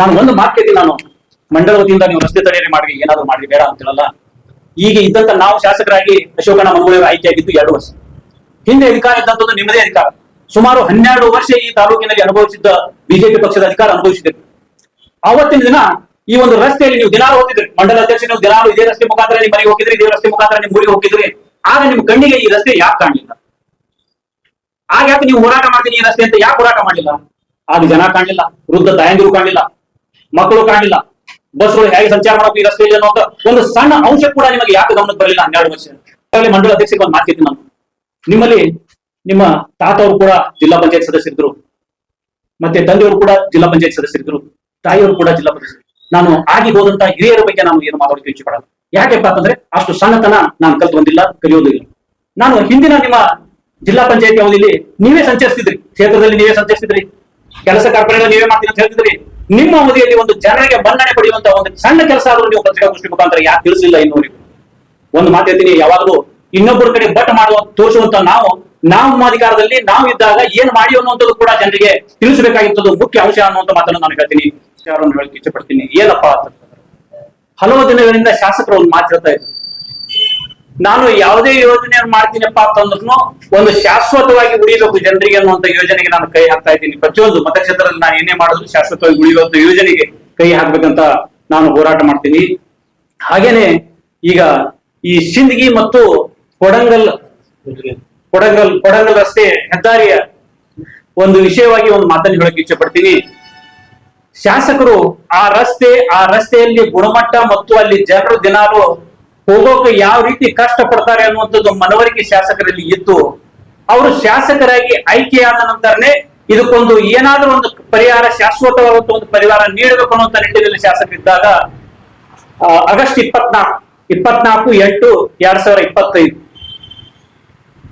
ನಾನು ಒಂದು ಮಾತು ನಾನು. ಮಂಡಲ ವತಿಯಿಂದ ನೀವು ರಸ್ತೆ ತಡೆಯರಿ ಮಾಡಿ ಏನಾದ್ರು ಮಾಡಿ ಬೇಡ ಅಂತಿರಲ್ಲ ಈಗ ಇದ್ದಂತ ನಾವು ಶಾಸಕರಾಗಿ ಅಶೋಕನ ಮಂಗಳೂರು ಆಯ್ಕೆಯಾಗಿದ್ದು ಎರಡು ವರ್ಷ. ಹಿಂದೆ ಅಧಿಕಾರ ಇದ್ದಂಥದ್ದು ನಿಮ್ಮದೇ ಅಧಿಕಾರ. ಸುಮಾರು ಹನ್ನೆರಡು ವರ್ಷ ಈ ತಾಲೂಕಿನಲ್ಲಿ ಅನುಭವಿಸಿದ್ದ ಬಿಜೆಪಿ ಪಕ್ಷದ ಅಧಿಕಾರ ಅನುಭವಿಸಿದ್ರು ಅವತ್ತಿನ ದಿನ ಈ ಒಂದು ರಸ್ತೆಯಲ್ಲಿ ನೀವು ದಿನಾಲು ಹೋಗಿದ್ರಿ. ಮಂಡಲ ಅಧ್ಯಕ್ಷ ನೀವು ದಿನಾಲು ಇದೇ ರಸ್ತೆ ಮುಖಾಂತರ ನಿಮ್ಮ ಮನೆಗೆ ಹೋಗಿದ್ರಿ, ಇದೇ ರಸ್ತೆ ಮುಖಾಂತರ ನಿಮ್ಮ ಊರಿಗೆ ಹೋಗಿದ್ರಿ. ಆಗ ನಿಮ್ಮ ಕಣ್ಣಿಗೆ ಈ ರಸ್ತೆ ಯಾಕೆ ಕಾಣಲಿಲ್ಲ? ಆಗ ಯಾಕೆ ನೀವು ಹೋರಾಟ ಮಾಡ್ತೀನಿ ಈ ರಸ್ತೆ ಅಂತ ಯಾಕೆ ಹೋರಾಟ ಮಾಡಲಿಲ್ಲ? ಆಗ ಜನ ಕಾಣಲಿಲ್ಲ, ವೃದ್ಧ ತಾಯಂದಿರು ಕಾಣಲಿಲ್ಲ. ಮಕ್ಕಳು ಕಾಣಲಿಲ್ಲ. ಬಸ್ಗಳು ಹೇಗೆ ಸಂಚಾರ ಮಾಡಬೇಕು ಈ ರಸ್ತೆಯಲ್ಲಿ ಅನ್ನೋ ಒಂದು ಸಣ್ಣ ಅಂಶ ಕೂಡ ನಿಮಗೆ ಯಾಕೆ ಗಮನಕ್ಕೆ ಬರಲಿಲ್ಲ ಹನ್ನೆರಡು ವರ್ಷ. ಮಂಡಲ ಅಧ್ಯಕ್ಷರಿಗೆ ಒಂದು ಮಾತಿತ್ತು ನಾನು. ನಿಮ್ಮಲ್ಲಿ ನಿಮ್ಮ ತಾತ ಅವರು ಕೂಡ ಜಿಲ್ಲಾ ಪಂಚಾಯತ್ ಸದಸ್ಯರಿದ್ರು ಮತ್ತೆ ತಂದೆಯವರು ಕೂಡ ಜಿಲ್ಲಾ ಪಂಚಾಯತ್ ಸದಸ್ಯರಿದ್ರು ತಾಯಿಯವರು ಕೂಡ ಜಿಲ್ಲಾ ಪಂಚಾಯತ್ ನಾನು ಆಗಿ ಹೋದಂತ ಹಿರಿಯರ ಬಗ್ಗೆ ನಾನು ಏನು ಮಾತಾಡೋಕೆ ಇಚ್ಛೆ ಪಡಲ್ಲ ಯಾಕೆಪ್ಪ ಅಂತಂದ್ರೆ ಅಷ್ಟು ಸಣ್ಣತನ ನಾನು ಕಲ್ತು ಬಂದಿಲ್ಲ ಕಲಿಯೋದಿಲ್ಲ ನಾನು ಹಿಂದಿನ ನಿಮ್ಮ ಜಿಲ್ಲಾ ಪಂಚಾಯತ್ ಅವಧಿಯಲ್ಲಿ ನೀವೇ ಸಂಚರಿಸ್ತಿದ್ರಿ. ಕ್ಷೇತ್ರದಲ್ಲಿ ನೀವೇ ಸಂಚರಿಸ್ತಿದ್ರಿ. ಕೆಲಸ ಕಾರ್ಪಣೆಗಳು ನೀವೇ ಮಾಡ್ತೀನಿ ಅಂತ ಹೇಳ್ತಿದ್ರಿ. ನಿಮ್ಮ ಅವಧಿಯಲ್ಲಿ ಒಂದು ಜನರಿಗೆ ಮನ್ನಣೆ ಪಡೆಯುವಂತ ಒಂದು ಸಣ್ಣ ಕೆಲಸ ಆದರೂ ನೀವು ಪತ್ರಿಕಾಗೋಷ್ಠಿ ಮುಖಾಂತರ ಯಾಕೆ ತಿಳಿಸಲಿಲ್ಲ ಇನ್ನೂರಿಗೂ ಒಂದು ಮಾತು ಹೇಳ್ತೀನಿ, ಯಾವಾಗಲೂ ಇನ್ನೊಬ್ಬರ ಕಡೆ ಬಟ್ ಮಾಡುವ ತೋರಿಸುವಂತ ನಾವು ನಾವು ಅಧಿಕಾರದಲ್ಲಿ ನಾವು ಇದ್ದಾಗ ಏನ್ ಮಾಡಿ ಅನ್ನುವಂಥದ್ದು ಕೂಡ ಜನರಿಗೆ ತಿಳಿಸಬೇಕಾಗಿತ್ತು ಮುಖ್ಯ ಅಂಶ ಅನ್ನುವಂಥ ಮಾತನ್ನು ನಾನು ಹೇಳ್ತೀನಿ. ವಿಚಾರವನ್ನು ಹೇಳಕ್ಕೆ ಇಷ್ಟಪಡ್ತೀನಿ ಏನಪ್ಪಾ ಹಲವು ದಿನಗಳಿಂದ ಶಾಸಕರು ಒಂದು ಮಾತು ಹೇಳ್ತಾ ಇದ್ರು. ನಾನು ಯಾವುದೇ ಯೋಜನೆಯನ್ನು ಮಾಡ್ತೀನಪ್ಪ ಅಂತಂದ್ರು ಒಂದು ಶಾಶ್ವತವಾಗಿ ಉಳಿಬೇಕು ಜನರಿಗೆ ಅನ್ನುವಂತ ಯೋಜನೆಗೆ ನಾನು ಕೈ ಹಾಕ್ತಾ ಇದ್ದೀನಿ. ಪ್ರತಿಯೊಂದು ಮತಕ್ಷೇತ್ರದಲ್ಲಿ ನಾನು ಏನೇ ಮಾಡಿದ್ರು ಶಾಶ್ವತವಾಗಿ ಉಳಿಯುವಂತ ಯೋಜನೆಗೆ ಕೈ ಹಾಕ್ಬೇಕಂತ ನಾನು ಹೋರಾಟ ಮಾಡ್ತೀನಿ. ಹಾಗೇನೆ ಈಗ ಈ ಸಿಂದಗಿ ಮತ್ತು ಕೊಡಂಗಲ್ ಕೊಡಂಗಲ್ ಕೊಡಂಗಲ್ ರಸ್ತೆ ಹೆದ್ದಾರಿಯ ಒಂದು ವಿಷಯವಾಗಿ ಒಂದು ಮಾತನ್ನು ಹೇಳಕ್ಕೆ ಇಚ್ಛೆ ಪಡ್ತೀನಿ ಶಾಸಕರು ಆ ರಸ್ತೆ, ಆ ರಸ್ತೆಯಲ್ಲಿ ಗುಣಮಟ್ಟ ಮತ್ತು ಅಲ್ಲಿ ಜನರು ದಿನಾಲು ಹೋಗೋಕೆ ಯಾವ ರೀತಿ ಕಷ್ಟ ಪಡ್ತಾರೆ ಅನ್ನುವಂಥದ್ದು ಮನವರಿಕೆ ಶಾಸಕರಲ್ಲಿ ಇತ್ತು ಅವರು ಶಾಸಕರಾಗಿ ಆಯ್ಕೆಯಾದ ನಂತರನೇ ಇದಕ್ಕೊಂದು ಏನಾದರೂ ಒಂದು ಪರಿಹಾರ ಶಾಶ್ವತವಾದಂತ ಒಂದು ಪರಿಹಾರ ನೀಡಬೇಕು ಅನ್ನುವಂತ ನಿಟ್ಟಿನಲ್ಲಿ ಶಾಸಕರಿದ್ದಾಗ ಆಗಸ್ಟ್ ಇಪ್ಪತ್ನಾಲ್ಕು ಇಪ್ಪತ್ನಾಲ್ಕು ಎಂಟು ಎರಡ್ ಸಾವಿರ ಇಪ್ಪತ್ತೈದು,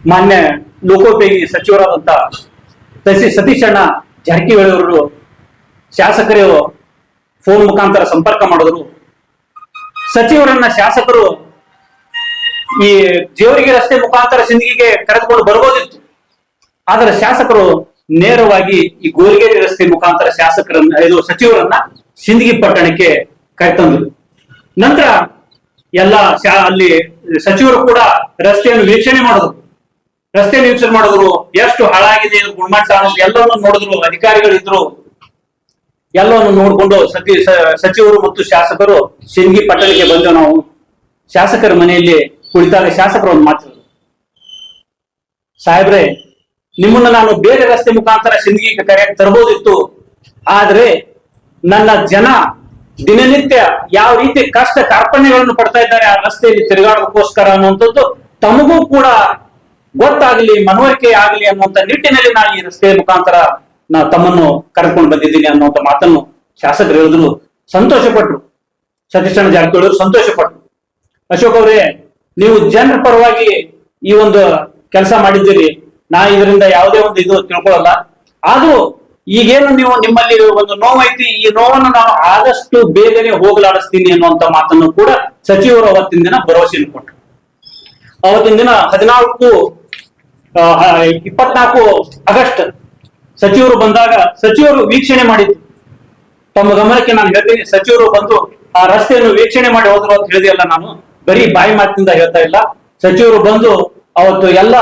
ಮಾನ್ಯ ಲೋಕೋಪಯೋಗಿ ಸಚಿವರಾದಂತ ಸಸಿ ಸತೀಶಣ್ಣ ಜಾರಕಿಹೊಳಿ ಅವರು ಶಾಸಕರು ಫೋನ್ ಮುಖಾಂತರ ಸಂಪರ್ಕ ಮಾಡಿದ್ರು. ಸಚಿವರನ್ನ ಶಾಸಕರು ಈ ದೇವರಿಗೆ ರಸ್ತೆ ಮುಖಾಂತರ ಸಿಂದಗಿಗೆ ಕರೆದುಕೊಂಡು ಬರ್ಬೋದಿತ್ತು. ಆದರೆ ಶಾಸಕರು ನೇರವಾಗಿ ಈ ಗೋರಿಗೇರಿ ರಸ್ತೆ ಮುಖಾಂತರ ಶಾಸಕರನ್ನ, ಇದು ಸಚಿವರನ್ನ ಸಿಂದಗಿ ಪಟ್ಟಣಕ್ಕೆ ಕರೆತಂದರು. ನಂತರ ಎಲ್ಲ ಅಲ್ಲಿ ಸಚಿವರು ಕೂಡ ರಸ್ತೆಯನ್ನು ವೀಕ್ಷಣೆ ಮಾಡಿದ್ರು. ರಸ್ತೆ ವೀಕ್ಷಣೆ ಮಾಡಿದ್ರು. ಎಷ್ಟು ಹಾಳಾಗಿದೆ, ಗುಣಮಟ್ಟ ಎಲ್ಲವನ್ನು ನೋಡಿದ್ರು ಅಧಿಕಾರಿಗಳಿದ್ರು ಎಲ್ಲವನ್ನು ನೋಡಿಕೊಂಡು ಸತಿ ಸಚಿವರು ಮತ್ತು ಶಾಸಕರು ಸಿಂಗಿ ಪಟ್ಟಣಕ್ಕೆ ಬಂದು ನಾವು ಶಾಸಕರ ಮನೆಯಲ್ಲಿ ಕುಳಿತಾಗ ಶಾಸಕರು ಒಂದು ಮಾತು. ಸಾಹೇಬ್ರೆ, ನಿಮ್ಮನ್ನ ನಾನು ಬೇರೆ ರಸ್ತೆ ಮುಖಾಂತರ ಸಿಂದಗಿಗೆ ಕರೆ ತರಬಹುದಿತ್ತು ಆದ್ರೆ ನನ್ನ ಜನ ದಿನನಿತ್ಯ ಯಾವ ರೀತಿ ಕಷ್ಟ ಕಾರ್ಪಣ್ಯಗಳನ್ನು ಪಡ್ತಾ ಇದ್ದಾರೆ ಆ ರಸ್ತೆಯಲ್ಲಿ ತಿರುಗಾಡೋದಕ್ಕೋಸ್ಕರ ಅನ್ನುವಂಥದ್ದು ತಮಗೂ ಕೂಡ ಗೊತ್ತಾಗಲಿ, ಮನವರಿಕೆ ಆಗಲಿ ಅನ್ನುವಂಥ ನಿಟ್ಟಿನಲ್ಲಿ ನಾನು ಈ ರಸ್ತೆಯ ಮುಖಾಂತರ ನಾ ತಮ್ಮನ್ನು ಕರೆದುಕೊಂಡು ಬಂದಿದ್ದೀನಿ ಅನ್ನುವಂತ ಮಾತನ್ನು ಶಾಸಕರು ಹೇಳಿದ್ರು. ಸಂತೋಷ ಪಟ್ರು ಸತೀಶಣ್ಣ ಜಾರಕಿಹೊಳಿ ಸಂತೋಷ ಅಶೋಕ್ ಅವರೇ, ನೀವು ಜನರ ಪರವಾಗಿ ಈ ಒಂದು ಕೆಲಸ ಮಾಡಿದ್ದೀರಿ. ನಾ ಇದರಿಂದ ಯಾವುದೇ ಒಂದು ಇದು ತಿಳ್ಕೊಳ್ಳಲ್ಲ. ಆದ್ರೂ ಈಗೇನು ನೀವು ನಿಮ್ಮಲ್ಲಿ ಒಂದು ನೋವೈತಿ, ಈ ನೋವನ್ನು ನಾನು ಆದಷ್ಟು ಬೇಗನೆ ಹೋಗಲಾಡಿಸ್ತೀನಿ ಅನ್ನುವಂತ ಮಾತನ್ನು ಕೂಡ ಸಚಿವರು ಅವತ್ತಿನ ದಿನ ಭರವಸೆಯನ್ನು ಕೊಟ್ಟರು. ಅವತ್ತಿನ ದಿನ ಹದಿನಾಲ್ಕು ಇಪ್ಪತ್ನಾಲ್ಕು ಆಗಸ್ಟ್ ಸಚಿವರು ಬಂದಾಗ ಸಚಿವರು ವೀಕ್ಷಣೆ ಮಾಡಿದ್ರು. ತಮ್ಮ ಗಮನಕ್ಕೆ ನಾನು ಹೇಳ್ತೀನಿ, ಸಚಿವರು ಬಂದು ಆ ರಸ್ತೆಯನ್ನು ವೀಕ್ಷಣೆ ಮಾಡಿ ಹೋದ್ರು ಅಂತ ಹೇಳಿದೆಯಲ್ಲ ನಾನು. ಬರೀ ಬಾಯಿ ಮಾತಿನಿಂದ ಹೇಳ್ತಾ ಇಲ್ಲ. ಸಚಿವರು ಬಂದು ಅವತ್ತು ಎಲ್ಲ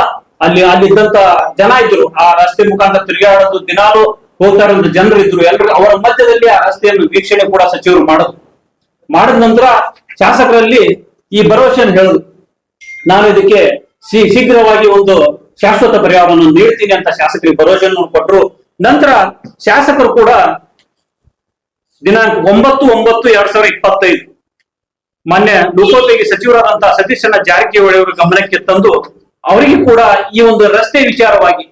ಅಲ್ಲಿ ಅಲ್ಲಿದ್ದಂತ ಜನ ಇದ್ರು. ಆ ರಸ್ತೆ ಮುಖಾಂತರ ತಿರುಗಾಡೋದು, ದಿನಾಲು ಹೋಗ್ತಾ ಇರೋ ಜನರು ಇದ್ರು. ಎಲ್ಲರೂ ಅವರ ಮಧ್ಯದಲ್ಲಿ ಆ ರಸ್ತೆಯನ್ನು ವೀಕ್ಷಣೆ ಕೂಡ ಸಚಿವರು ಮಾಡೋದು ಮಾಡಿದ ನಂತರ ಶಾಸಕರಲ್ಲಿ ಈ ಭರವಸೆಯನ್ನು ಹೇಳುದು ನಾನು ಇದಕ್ಕೆ ಶೀಘ್ರವಾಗಿ ಒಂದು ಶಾಶ್ವತ ಪರಿಹಾರವನ್ನು ನೀಡ್ತೀನಿ ಅಂತ ಶಾಸಕರಿಗೆ ಭರವಸೆಯನ್ನು ಕೊಟ್ಟರು ನಂತರ ಶಾಸಕರು ಕೂಡ ದಿನಾಂಕ ಒಂಬತ್ತು ಒಂಬತ್ತು ಎರಡ್ ಸಾವಿರದ ಇಪ್ಪತ್ತೈದು ಮೊನ್ನೆ ಲೋಕೋಪಯೋಗಿ ಸಚಿವರಾದಂತಹ ಸತೀಶಣ್ಣ ಜಾರಕಿಹೊಳಿ ಅವರ ಗಮನಕ್ಕೆ ತಂದು ಅವರಿಗೆ ಕೂಡ ಈ ಒಂದು ರಸ್ತೆ ವಿಚಾರವಾಗಿ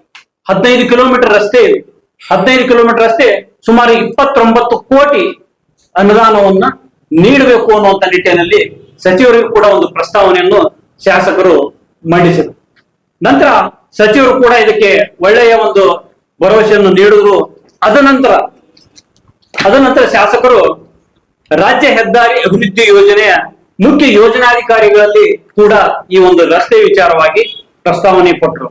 ಹದಿನೈದು ಕಿಲೋಮೀಟರ್ ರಸ್ತೆ, ಹದಿನೈದು ಕಿಲೋಮೀಟರ್ ರಸ್ತೆ ಸುಮಾರು ಇಪ್ಪತ್ತೊಂಬತ್ತು ಕೋಟಿ ಅನುದಾನವನ್ನ ನೀಡಬೇಕು ಅನ್ನುವಂತ ನಿಟ್ಟಿನಲ್ಲಿ ಸಚಿವರಿಗೂ ಕೂಡ ಒಂದು ಪ್ರಸ್ತಾವನೆಯನ್ನು ಶಾಸಕರು ಮಂಡಿಸಿದರು. ನಂತರ ಸಚಿವರು ಕೂಡ ಇದಕ್ಕೆ ಒಳ್ಳೆಯ ಒಂದು ಭರವಸೆಯನ್ನು ನೀಡಿದ್ರು. ಅದ ನಂತರ ಅದ ನಂತರ ಶಾಸಕರು ರಾಜ್ಯ ಹೆದ್ದಾರಿ ಅಭಿವೃದ್ಧಿ ಯೋಜನೆಯ ಮುಖ್ಯ ಯೋಜನಾಧಿಕಾರಿಗಳಲ್ಲಿ ಕೂಡ ಈ ಒಂದು ರಸ್ತೆ ವಿಚಾರವಾಗಿ ಪ್ರಸ್ತಾವನೆ ಕೊಟ್ಟರು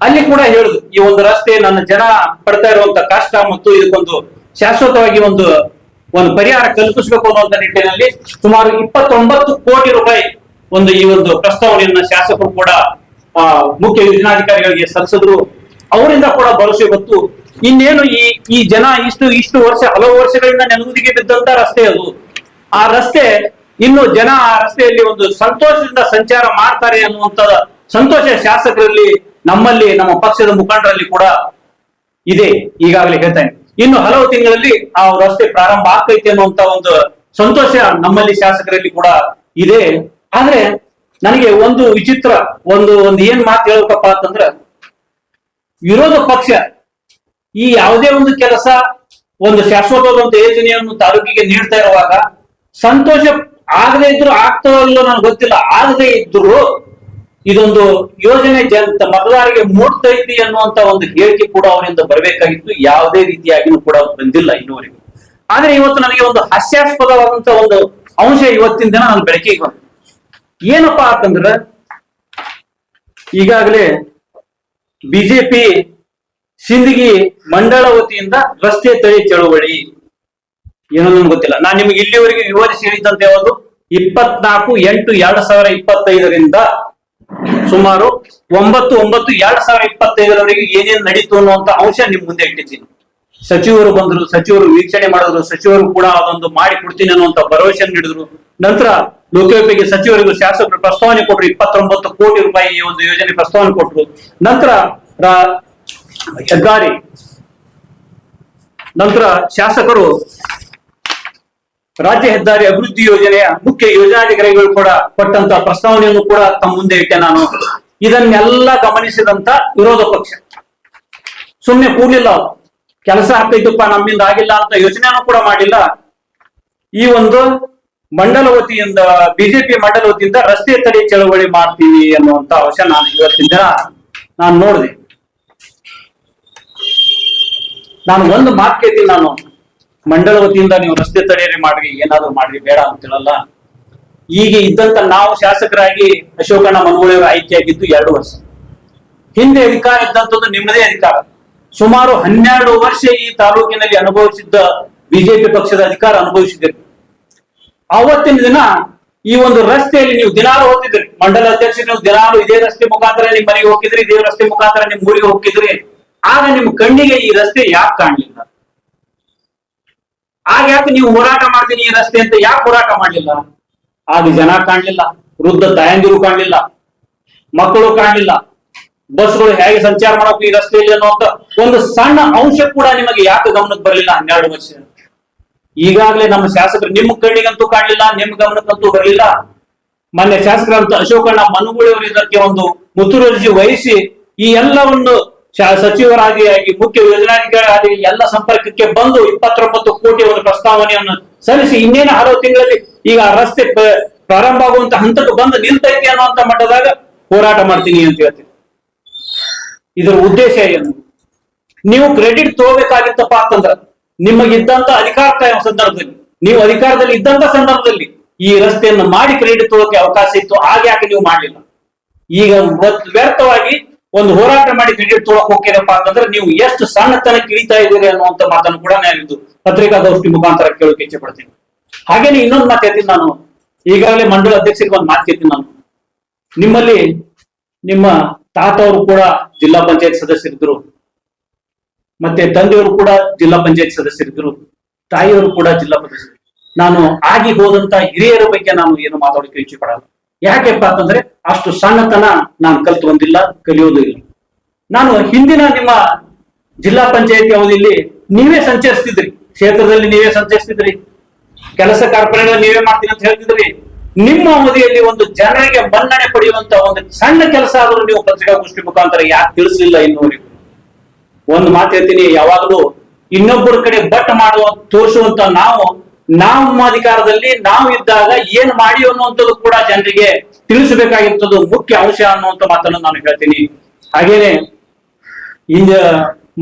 ಅಲ್ಲಿ ಕೂಡ ಹೇಳುದು ಈ ಒಂದು ರಸ್ತೆ ನನ್ನ ಜನ ಪಡ್ತಾ ಇರುವಂತ ಕಷ್ಟ ಮತ್ತು ಇದಕ್ಕೊಂದು ಶಾಶ್ವತವಾಗಿ ಒಂದು ಒಂದು ಪರಿಹಾರ ಕಲ್ಪಿಸಬೇಕು ಅನ್ನುವಂತ ನಿಟ್ಟಿನಲ್ಲಿ ಸುಮಾರು ಇಪ್ಪತ್ತೊಂಬತ್ತು ಕೋಟಿ ರೂಪಾಯಿ ಒಂದು ಈ ಒಂದು ಪ್ರಸ್ತಾವನೆಯನ್ನ ಶಾಸಕರು ಕೂಡ ಮುಖ್ಯ ಯೋಜನಾಧಿಕಾರಿಗಳಿಗೆ ಸಲ್ಲಿಸಿದ್ರು. ಅವರಿಂದ ಕೂಡ ಭರವಸೆ ಗೊತ್ತು. ಇನ್ನೇನು ಈ ಈ ಜನ ಇಷ್ಟು ಇಷ್ಟು ವರ್ಷ, ಹಲವು ವರ್ಷಗಳಿಂದ ನೆನಗುದಿಗೆ ಬಿದ್ದಂತ ರಸ್ತೆ ಅದು. ಆ ರಸ್ತೆ ಇನ್ನು ಜನ ಆ ರಸ್ತೆಯಲ್ಲಿ ಒಂದು ಸಂತೋಷದಿಂದ ಸಂಚಾರ ಮಾಡ್ತಾರೆ ಅನ್ನುವಂತ ಸಂತೋಷ ಶಾಸಕರಲ್ಲಿ, ನಮ್ಮಲ್ಲಿ, ನಮ್ಮ ಪಕ್ಷದ ಮುಖಂಡರಲ್ಲಿ ಕೂಡ ಇದೆ. ಈಗಾಗಲೇ ಹೇಳ್ತೇನೆ ಇನ್ನು ಹಲವು ತಿಂಗಳಲ್ಲಿ ಆ ರಸ್ತೆ ಪ್ರಾರಂಭ ಆಗ್ತೈತೆ ಅನ್ನುವಂತ ಒಂದು ಸಂತೋಷ ನಮ್ಮಲ್ಲಿ ಶಾಸಕರಲ್ಲಿ ಕೂಡ ಇದೆ. ಆದ್ರೆ ನನಗೆ ಒಂದು ವಿಚಿತ್ರ, ಒಂದು ಒಂದು ಏನ್ ಮಾತು ಹೇಳ್ಬೇಕಪ್ಪ ಅಂತಂದ್ರ, ವಿರೋಧ ಪಕ್ಷ ಈ ಯಾವುದೇ ಒಂದು ಕೆಲಸ ಒಂದು ಶಾಶ್ವತವಾದಂತ ಯೋಜನೆಯನ್ನು ತಾಲೂಕಿಗೆ ನೀಡ್ತಾ ಇರುವಾಗ ಸಂತೋಷ ಆಗದೇ ಇದ್ರು ಆಗ್ತಾ ಇಲ್ಲೋ ನನಗೆ ಗೊತ್ತಿಲ್ಲ. ಆಗದೆ ಇದ್ರು ಇದೊಂದು ಯೋಜನೆ ಜನ ಮತದಾರರಿಗೆ ಮೂಡ್ತೈತಿ ಅನ್ನುವಂತ ಒಂದು ಹೇಳಿಕೆ ಕೂಡ ಅವರಿಂದ ಬರಬೇಕಾಗಿತ್ತು. ಯಾವುದೇ ರೀತಿಯಾಗಿಯೂ ಕೂಡ ಬಂದಿಲ್ಲ ಇನ್ನುವರೆಗೂ. ಆದ್ರೆ ಇವತ್ತು ನನಗೆ ಒಂದು ಹಾಸ್ಯಾಸ್ಪದವಾದಂತ ಒಂದು ಅಂಶ ಇವತ್ತಿನ ದಿನ ನಾನು ಬೆಳಕಿಗೆ ಬಂತು ಏನಪ್ಪಾ ಅಂತಂದ್ರೆ ಈಗಾಗಲೇ ಬಿಜೆಪಿ ಸಿಂದಗಿ ಮಂಡಳ ವತಿಯಿಂದ ರಸ್ತೆ ತಡೆ ಚಳುವಳಿ. ಏನೋ ನಮ್ಗೆ ಗೊತ್ತಿಲ್ಲ. ನಾನು ನಿಮ್ಗೆ ಇಲ್ಲಿವರೆಗೆ ವಿವರಿಸಿ ಹೇಳಿದಂತೆ ಯಾವುದು? ಇಪ್ಪತ್ನಾಲ್ಕು ಎಂಟು ಎರಡ್ ಸಾವಿರ ಇಪ್ಪತ್ತೈದರಿಂದ ಸುಮಾರು ಒಂಬತ್ತು ಒಂಬತ್ತು ಎರಡ್ ಸಾವಿರ ಇಪ್ಪತ್ತೈದರವರೆಗೆ ಏನೇನು ನಡೀತು ಅನ್ನುವಂತ ಅಂಶ ನಿಮ್ ಮುಂದೆ ಇಟ್ಟಿದ್ದೀನಿ. ಸಚಿವರು ಬಂದ್ರು, ಸಚಿವರು ವೀಕ್ಷಣೆ ಮಾಡಿದ್ರು, ಸಚಿವರು ಕೂಡ ಅದೊಂದು ಮಾಡಿ ಕೊಡ್ತೀನಿ ಅನ್ನುವಂತ ಭರವಸೆ ನೀಡಿದ್ರು. ನಂತರ ಲೋಕೋಪಯೋಗಿ ಸಚಿವರಿಗೂ ಶಾಸಕರು ಪ್ರಸ್ತಾವನೆ ಕೊಟ್ರು, ಇಪ್ಪತ್ತೊಂಬತ್ತು ಕೋಟಿ ರೂಪಾಯಿ ಈ ಒಂದು ಯೋಜನೆ ಪ್ರಸ್ತಾವನೆ ಕೊಟ್ಟರು ನಂತರ ಹೆದ್ದಾರಿ. ನಂತರ ಶಾಸಕರು ರಾಜ್ಯ ಹೆದ್ದಾರಿ ಅಭಿವೃದ್ಧಿ ಯೋಜನೆಯ ಮುಖ್ಯ ಯೋಜನಾಧಿಕಾರಿಗಳು ಕೂಡ ಕೊಟ್ಟಂತ ಪ್ರಸ್ತಾವನೆಯನ್ನು ಕೂಡ ತಮ್ಮ ಮುಂದೆ ಇಟ್ಟೆ ನಾನು. ಇದನ್ನೆಲ್ಲ ಗಮನಿಸಿದಂತ ವಿರೋಧ ಪಕ್ಷ. ಸುಮ್ಮನೆ ಕೂಡಲಿಲ್ಲ. ಕೆಲಸ ಆಗ್ತೈತಪ್ಪ ನಮ್ಮಿಂದ ಆಗಿಲ್ಲ ಅಂತ ಯೋಚನೆನೂ ಕೂಡ ಮಾಡಿಲ್ಲ. ಈ ಒಂದು ಮಂಡಲ ವತಿಯಿಂದ ಬಿಜೆಪಿ ಮಂಡಲ ವತಿಯಿಂದ ರಸ್ತೆ ತಡೆ ಚಳವಳಿ ಮಾಡ್ತೀವಿ ಅನ್ನುವಂತ ಅಂಶ ನಾನು ಇವತ್ತಿನ ದಿನ ನಾನು ನೋಡಿದೆ. ನಾನು ಒಂದು ಮಾತು ಕೇಳ್ತೀನಿ ನಾನು. ಮಂಡಲ ವತಿಯಿಂದ ನೀವು ರಸ್ತೆ ತಡೆಯರಿ ಮಾಡ್ರಿ, ಏನಾದ್ರು ಮಾಡ್ರಿ, ಬೇಡ ಅಂತ ಹೇಳಲ್ಲ. ಈಗ ಇದ್ದಂತ ನಾವು ಶಾಸಕರಾಗಿ ಅಶೋಕಣ್ಣ ಮನಗೂಳಿಯವರು ಆಯ್ಕೆಯಾಗಿದ್ದು ಎರಡು ವರ್ಷ. ಹಿಂದೆ ಅಧಿಕಾರ ಇದ್ದಂಥದ್ದು ನಿಮ್ಮದೇ ಅಧಿಕಾರ. ಸುಮಾರು ಹನ್ನೆರಡು ವರ್ಷ ಈ ತಾಲೂಕಿನಲ್ಲಿ ಅನುಭವಿಸಿದ್ದ ಬಿಜೆಪಿ ಪಕ್ಷದ ಅಧಿಕಾರ ಅನುಭವಿಸಿದ್ದರು ಅವತ್ತಿನ ದಿನ ಈ ಒಂದು ರಸ್ತೆಯಲ್ಲಿ ನೀವು ದಿನಾಲು ಹೋಗ್ತಿದ್ರಿ. ಮಂಡಲ ಅಧ್ಯಕ್ಷ ನೀವು ದಿನಾಲು ಇದೇ ರಸ್ತೆ ಮುಖಾಂತರ ನಿಮ್ಮ ಮನೆಗೆ ಹೋಗಿದ್ರಿ ಇದೇ ರಸ್ತೆ ಮುಖಾಂತರ ನಿಮ್ಮ ಊರಿಗೆ ಹೋಗಿದ್ರಿ ಆಗ ನಿಮ್ ಕಣ್ಣಿಗೆ ಈ ರಸ್ತೆ ಯಾಕೆ ಕಾಣಲಿಲ್ಲ? ಆಗ ಯಾಕೆ ನೀವು ಹೋರಾಟ ಮಾಡ್ತೀನಿ ಈ ರಸ್ತೆ ಅಂತ ಯಾಕೆ ಹೋರಾಟ ಮಾಡಲಿಲ್ಲ? ಆಗ ಜನ ಕಾಣಲಿಲ್ಲ, ವೃದ್ಧ ತಾಯಂದಿರು ಕಾಣಲಿಲ್ಲ, ಮಕ್ಕಳು ಕಾಣ್ಲಿಲ್ಲ. ಬಸ್ಗಳು ಹೇಗೆ ಸಂಚಾರ ಮಾಡಬೇಕು ಈ ರಸ್ತೆಯಲ್ಲಿ ಅನ್ನುವಂತ ಒಂದು ಸಣ್ಣ ಅಂಶ ಕೂಡ ನಿಮಗೆ ಯಾಕೆ ಗಮನಕ್ಕೆ ಬರಲಿಲ್ಲ? ಹನ್ನೆರಡು ವರ್ಷ. ಈಗಾಗಲೇ ನಮ್ಮ ಶಾಸಕರು ನಿಮ್ಮ ಕಣ್ಣಿಗಂತೂ ಕಾಣಲಿಲ್ಲ, ನಿಮ್ಮ ಗಮನಕ್ಕಂತೂ ಬರಲಿಲ್ಲ. ಮೊನ್ನೆ ಶಾಸಕರಂತ ಅಶೋಕಣ್ಣ ಮನುಗುಳಿಯವರು ಇದಕ್ಕೆ ಒಂದು ಮುತುವರ್ಜಿ ವಹಿಸಿ ಈ ಎಲ್ಲವನ್ನು ಶಾ- ಸಚಿವರಾಗಿ ಆಗಿ ಮುಖ್ಯ ಯೋಜನಾಧಿಕಾರಿ ಎಲ್ಲ ಸಂಪರ್ಕಕ್ಕೆ ಬಂದು ಇಪ್ಪತ್ತೊಂಬತ್ತು ಕೋಟಿ ಒಂದು ಪ್ರಸ್ತಾವನೆಯನ್ನು ಸಲ್ಲಿಸಿ ಇನ್ನೇನು ಹಲವು ತಿಂಗಳಲ್ಲಿ ಈಗ ರಸ್ತೆ ಪ್ರಾರಂಭ ಆಗುವಂತ ಹಂತಕ್ಕೆ ಬಂದು ನಿಲ್ತೈತಿ ಅನ್ನುವಂತ ಮಟ್ಟದಾಗ ಹೋರಾಟ ಮಾಡ್ತೀನಿ ಅಂತ ಹೇಳ್ತೀನಿ. ಇದರ ಉದ್ದೇಶ ಏನು? ನೀವು ಕ್ರೆಡಿಟ್ ತಗೋಬೇಕಾಗಿತ್ತಪ್ಪ ಅಂತಂದ್ರ, ನಿಮಗಿದ್ದಂತ ಅಧಿಕಾರ ಸಂದರ್ಭದಲ್ಲಿ, ನೀವು ಅಧಿಕಾರದಲ್ಲಿ ಇದ್ದಂತ ಸಂದರ್ಭದಲ್ಲಿ ಈ ರಸ್ತೆಯನ್ನು ಮಾಡಿ ಕ್ರೆಡಿಟ್ ತಗೋಕೆ ಅವಕಾಶ ಇತ್ತು, ಆಗ ಯಾಕೆ ನೀವು ಮಾಡಲಿಲ್ಲ? ಈಗ ವ್ಯರ್ಥ- ವ್ಯರ್ಥವಾಗಿ ಒಂದು ಹೋರಾಟ ಮಾಡಿ ಕ್ರೆಡಿಟ್ ತಗೋಕ್ ಹೋಗ್ತೀರಪ್ಪ ಅಂತಂದ್ರೆ, ನೀವು ಎಷ್ಟು ಸಣ್ಣತನ ಕಿಳಿತಾ ಇದ್ದೀರಿ ಅನ್ನುವಂತ ಮಾತನ್ನು ಕೂಡ ನಾನು ಪತ್ರಿಕಾಗೋಷ್ಠಿ ಮುಖಾಂತರ ಕೇಳೋಕೆ ಇಚ್ಛೆ ಪಡ್ತೀನಿ. ಹಾಗೇನೆ ಇನ್ನೊಂದು ಮಾತು ನಾನು. ಈಗಾಗಲೇ ಮಂಡಲ ಅಧ್ಯಕ್ಷರಿಗೆ ಒಂದು ಮಾತು ನಾನು. ನಿಮ್ಮಲ್ಲಿ ನಿಮ್ಮ ತಾತವರು ಕೂಡ ಜಿಲ್ಲಾ ಪಂಚಾಯತ್ ಸದಸ್ಯರಿದ್ರು ಮತ್ತೆ ತಂದೆಯವರು ಕೂಡ ಜಿಲ್ಲಾ ಪಂಚಾಯತ್ ಸದಸ್ಯರಿದ್ರು ತಾಯಿಯವರು ಕೂಡ ಜಿಲ್ಲಾ ಪಂಚಾಯತ್ ನಾನು ಆಗಿ ಹೋದಂತ ಹಿರಿಯರ ಬಗ್ಗೆ ನಾನು ಏನು ಮಾತಾಡೋಕೆ ಇಚ್ಛೆ ಪಡಲ್ಲ. ಯಾಕೆಪ್ಪ ಅಂತಂದ್ರೆ ಅಷ್ಟು ಸಣ್ಣತನ ನಾನು ಕಲ್ತು ಬಂದಿಲ್ಲ, ಕಲಿಯೋದು ಇಲ್ಲ. ನಾನು ಹಿಂದಿನ ನಿಮ್ಮ ಜಿಲ್ಲಾ ಪಂಚಾಯತಿ ಅವಧಿಯಲ್ಲಿ ನೀವೇ ಸಂಚರಿಸ್ತಿದ್ರಿ. ಕ್ಷೇತ್ರದಲ್ಲಿ ನೀವೇ ಸಂಚರಿಸ್ತಿದ್ರಿ. ಕೆಲಸ ಕಾರ್ಪೊರೇಟ್ ನೀವೇ ಮಾಡ್ತೀನಿ ಅಂತ ಹೇಳ್ತಿದ್ರಿ. ನಿಮ್ಮ ಅವಧಿಯಲ್ಲಿ ಒಂದು ಜನರಿಗೆ ಮನ್ನಣೆ ಪಡೆಯುವಂತ ಒಂದು ಸಣ್ಣ ಕೆಲಸ ಆದರೂ ನೀವು ಪತ್ರಿಕಾಗೋಷ್ಠಿ ಮುಖಾಂತರ ಯಾಕೆ ತಿಳಿಸಲಿಲ್ಲ ಇನ್ನೂವರೆಗೂ ಒಂದು ಮಾತು ಹೇಳ್ತೀನಿ, ಯಾವಾಗಲೂ ಇನ್ನೊಬ್ಬರ ಕಡೆ ಬಟ್ ಮಾಡುವ, ತೋರಿಸುವಂತ ನಾವು, ನಮ್ಮ ಅಧಿಕಾರದಲ್ಲಿ ನಾವು ಇದ್ದಾಗ ಏನ್ ಮಾಡಿ ಅನ್ನುವಂಥದ್ದು ಕೂಡ ಜನರಿಗೆ ತಿಳಿಸಬೇಕಾಗಿರ್ತದ್ದು ಮುಖ್ಯ ಅಂಶ ಅನ್ನುವಂಥ ಮಾತನ್ನು ನಾನು ಹೇಳ್ತೀನಿ. ಹಾಗೇನೆ, ಇಂದ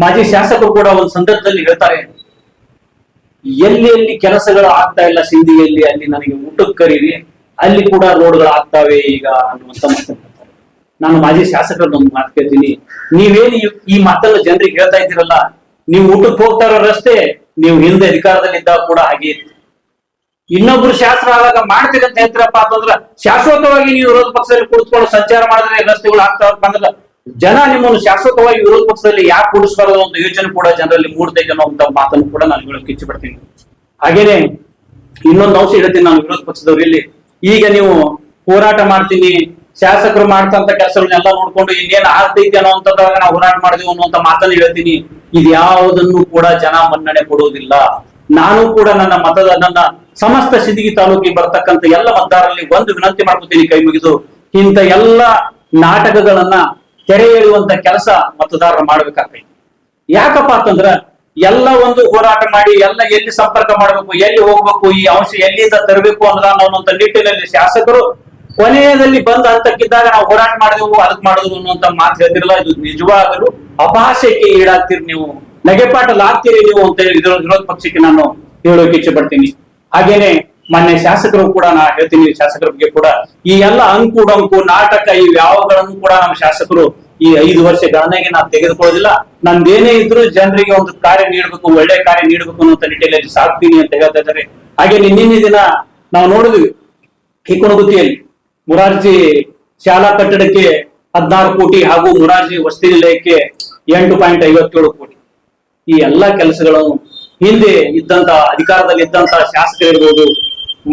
ಮಾಜಿ ಶಾಸಕರು ಕೂಡ ಒಂದು ಸಂದರ್ಭದಲ್ಲಿ ಹೇಳ್ತಾರೆ, ಎಲ್ಲಿ ಎಲ್ಲಿ ಕೆಲಸಗಳು ಆಗ್ತಾ ಇಲ್ಲ ಸಿಂಧಿಯಲ್ಲಿ, ಅಲ್ಲಿ ನನಗೆ ಊಟಕ್ಕೆ ಕರೀರಿ. ಅಲ್ಲಿ ಕೂಡ ರೋಡ್ಗಳು ಆಗ್ತಾವೆ ಈಗ ಅನ್ನುವಂತ ಮಾತನ್ನು. ನಾನು ಮಾಜಿ ಶಾಸಕರನ್ನ ಒಂದು ಮಾತು ಕೇಳ್ತೀನಿ. ನೀವೇನು ಈ- ಮಾತನ್ನ ಜನರಿಗೆ ಹೇಳ್ತಾ ಇದ್ದೀರಲ್ಲ, ನೀವು ಊಟಕ್ಕೆ ಹೋಗ್ತಾ ಇರೋ ರಸ್ತೆ, ನೀವು ಹಿಂದೆ ಅಧಿಕಾರದಲ್ಲಿದ್ದಾಗ ಕೂಡ ಹಾಗೆ ಇತ್ತು. ಇನ್ನೊಬ್ರು ಶಾಸ್ತ್ರ ಆದಾಗ ಮಾಡ್ತೀರಿ ಹೇಳ್ತೀರಪ್ಪ ಅಂತಂದ್ರ, ಶಾಶ್ವತವಾಗಿ ನೀವು ವಿರೋಧ ಪಕ್ಷದಲ್ಲಿ ಕುಳಿತುಕೊಂಡು ಸಂಚಾರ ಮಾಡಿದ್ರೆ ರಸ್ತೆಗಳು ಆಗ್ತಾವಪ್ಪ ಅಂದ್ರೆ ಜನ ನಿಮ್ಮನ್ನು ಶಾಶ್ವತವಾಗಿ ವಿರೋಧ ಪಕ್ಷದಲ್ಲಿ ಯಾಕೆ ಕೂಡಿಸ್ಬಾರದು ಅಂತ ಯೋಚನೆ ಕೂಡ ಜನರಲ್ಲಿ ಮೂಡ್ತೈತೆ ಅನ್ನೋ ಮಾತನ್ನು ಕೂಡ ನಾನು ಹೇಳೋಕೆ ಇಚ್ಛೆ ಪಡ್ತೀನಿ. ಹಾಗೇನೆ ಇನ್ನೊಂದು ಅಂಶ ಹೇಳ್ತೀನಿ ನಾನು ವಿರೋಧ ಪಕ್ಷದವ್ರು ಇಲ್ಲಿ. ಈಗ ನೀವು ಹೋರಾಟ ಮಾಡ್ತೀನಿ, ಶಾಸಕರು ಮಾಡ್ತಂತ ಕೆಲಸಗಳನ್ನೆಲ್ಲ ನೋಡ್ಕೊಂಡು ಇನ್ನೇನ್ ಆಗ್ತೈತಿ ಅನ್ನೋಂಥದ್ದಾಗ ನಾವು ಹೋರಾಟ ಮಾಡಿದೀವಿ ಅನ್ನುವಂತ ಮಾತನ್ನು ಹೇಳ್ತೀನಿ. ಇದು ಯಾವುದನ್ನು ಕೂಡ ಜನ ಮನ್ನಣೆ ಕೊಡುವುದಿಲ್ಲ. ನಾನು ಕೂಡ ನನ್ನ ಮತದ, ನನ್ನ ಸಮಸ್ತ ಸಿದ್ದಿಗಿ ತಾಲೂಕಿಗೆ ಬರ್ತಕ್ಕಂಥ ಎಲ್ಲ ಮತದಾರರಲ್ಲಿ ಒಂದು ವಿನಂತಿ ಮಾಡ್ಕೊತೀನಿ ಕೈ ಮುಗಿದು. ಇಂಥ ಎಲ್ಲ ನಾಟಕಗಳನ್ನ ತೆರೆ ಎಳೆಯುವಂತ ಕೆಲಸ ಮತದಾರರು ಮಾಡ್ಬೇಕಾಗ್ತೈತಿ. ಯಾಕಪ್ಪ ಅಂತಂದ್ರ ಎಲ್ಲ ಒಂದು ಹೋರಾಟ ಮಾಡಿ, ಎಲ್ಲ ಎಲ್ಲಿ ಸಂಪರ್ಕ ಮಾಡಬೇಕು, ಎಲ್ಲಿ ಹೋಗ್ಬೇಕು, ಈ ಅಂಶ ಎಲ್ಲಿಂದ ತರಬೇಕು ಅನ್ನೋದನ್ನ ಅನ್ನುವಂತ ನಿಟ್ಟಿನಲ್ಲಿ ಶಾಸಕರು ಕೊನೆಯದಲ್ಲಿ ಬಂದ ಹಂತಕ್ಕಿದ್ದಾಗ ನಾವು ಹೋರಾಟ ಮಾಡಿದೆವು, ಅದಕ್ಕೆ ಮಾಡಿದ್ವು ಅನ್ನುವಂತ ಮಾತು ಹೇಳ್ತಿರಲ್ಲ, ಇದು ನಿಜವಾಗಲು ಅಪಹಾಸ್ಯಕ್ಕೆ ಈಡಾಗ್ತೀರಿ ನೀವು. ನಗೆಪಾಟಲಾಗ್ತೀರಿ ನೀವು ಅಂತ ಹೇಳಿ ವಿರೋಧ ವಿರೋಧ ಪಕ್ಷಕ್ಕೆ ನಾನು ಹೇಳೋಕೆ ಇಚ್ಛೆ ಪಡ್ತೀನಿ. ಹಾಗೇನೆ ಮೊನ್ನೆ ಶಾಸಕರು ಕೂಡ ನಾ ಹೇಳ್ತೀನಿ, ಶಾಸಕರ ಬಗ್ಗೆ ಕೂಡ ಈ ಎಲ್ಲ ಅಂಕು ಡಂಕು ನಾಟಕ, ಈ ಯಾವಗಳನ್ನು ಕೂಡ ನಮ್ಮ ಶಾಸಕರು ಈ ಐದು ವರ್ಷ ಗಣನೆಗೆ ನಾನು ತೆಗೆದುಕೊಳ್ಳೋದಿಲ್ಲ. ನಂದೇನೇ ಇದ್ರು ಜನರಿಗೆ ಒಂದು ಕಾರ್ಯ ನೀಡಬೇಕು, ಒಳ್ಳೆ ಕಾರ್ಯ ನೀಡಬೇಕು ಅನ್ನೋ ನಿಟ್ಟಿನಲ್ಲಿ ಸಾಕ್ತೀನಿ ಅಂತ ಹೇಳ್ತಾ ಇದ್ದಾರೆ. ಹಾಗೆ ನಿನ್ನೆ ದಿನ ನಾವು ನೋಡಿದ್ವಿ ಹಿಕ್ಕಣಗುತ್ತಿಯಲ್ಲಿ ಮುರಾರ್ಜಿ ಶಾಲಾ ಕಟ್ಟಡಕ್ಕೆ ಹದಿನಾರು ಕೋಟಿ ಹಾಗೂ ಮುರಾರ್ಜಿ ವಸತಿ ನಿಲಯಕ್ಕೆ ಎಂಟು ಪಾಯಿಂಟ್ ಐವತ್ತೇಳು ಕೋಟಿ. ಈ ಎಲ್ಲಾ ಕೆಲಸಗಳನ್ನು ಹಿಂದೆ ಇದ್ದಂತ, ಅಧಿಕಾರದಲ್ಲಿ ಇದ್ದಂತ ಶಾಸಕರಿರ್ಬೋದು,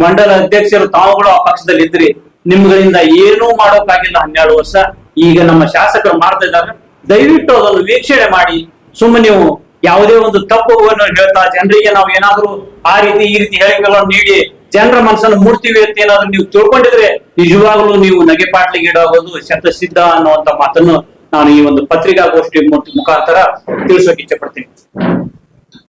ಮಂಡಲ ಅಧ್ಯಕ್ಷರು ತಾವುಗಳು ಆ ಪಕ್ಷದಲ್ಲಿ ಇದ್ರಿ ನಿಮ್ಗಳಿಂದ ಏನೂ ಮಾಡೋಕ್ಕಾಗಿಲ್ಲ ಹನ್ನೆರಡು ವರ್ಷ. ಈಗ ನಮ್ಮ ಶಾಸಕರು ಮಾಡ್ತಾ ಇದ್ದಾರೆ. ದಯವಿಟ್ಟು ಅದನ್ನು ವೀಕ್ಷಣೆ ಮಾಡಿ. ಸುಮ್ಮನೆ ನೀವು ಯಾವುದೇ ಒಂದು ತಪ್ಪುವನ್ನು ಹೇಳ್ತಾ ಜನರಿಗೆ ನಾವು ಏನಾದ್ರೂ ಆ ರೀತಿ ಈ ರೀತಿ ಹೇಳಿಕೆಗಳನ್ನು ನೀಡಿ ಜನರ ಮನಸ್ಸನ್ನು ಮೂಡ್ತೀವಿ ಅಂತ ಏನಾದ್ರೂ ನೀವು ತಿಳ್ಕೊಂಡಿದ್ರೆ ನಿಜವಾಗ್ಲೂ ನೀವು ನಗೆಪಾಟ್ಲಿಗೀಡಾಗೋದು ಶತಸಿದ್ಧ ಅನ್ನುವಂತ ಮಾತನ್ನು ನಾನು ಈ ಒಂದು ಪತ್ರಿಕಾಗೋಷ್ಠಿ ಮುಖಾಂತರ ತಿಳಿಸೋಕೆ ಇಚ್ಛೆ ಪಡ್ತೀನಿ.